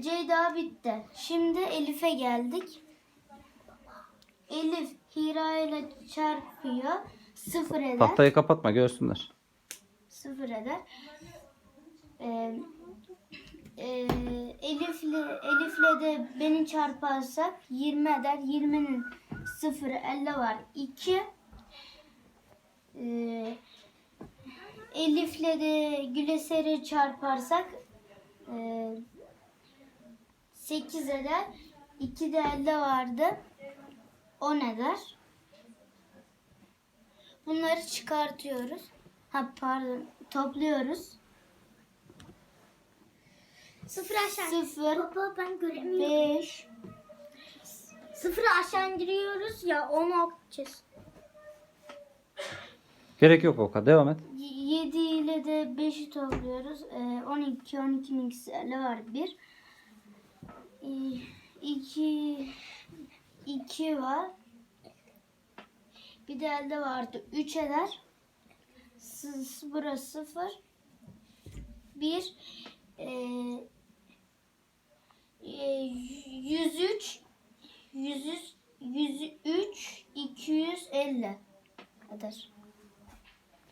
Ceyda bitti. Şimdi Elif'e geldik. Elif Hira ile çarpıyor. Sıfır eder. Tahtayı kapatma görsünler. Sıfır eder. Ee, e, Elif'le Elif'le de beni çarparsak 20 eder. 20'nin sıfırı 50 var. 2 ee, Elif'le de Güleser'i çarparsak ee, 8 eder. 2 de 50 vardı. 10 eder. Bunları çıkartıyoruz. Ha pardon topluyoruz. Sıfır aşağı. Sıfır, Baba ben göremiyorum. 5, Sıfırı aşağı indiriyoruz ya onu yapacağız. Gerek yok Oka devam et. 7 ile de 5'i topluyoruz. Ee, 12, 12'nin ikisi 50 var 1. 2, 2 var. Bir de elde vardı. 3 eder. Burası 0. 1 e, 103 100 103 250 eder.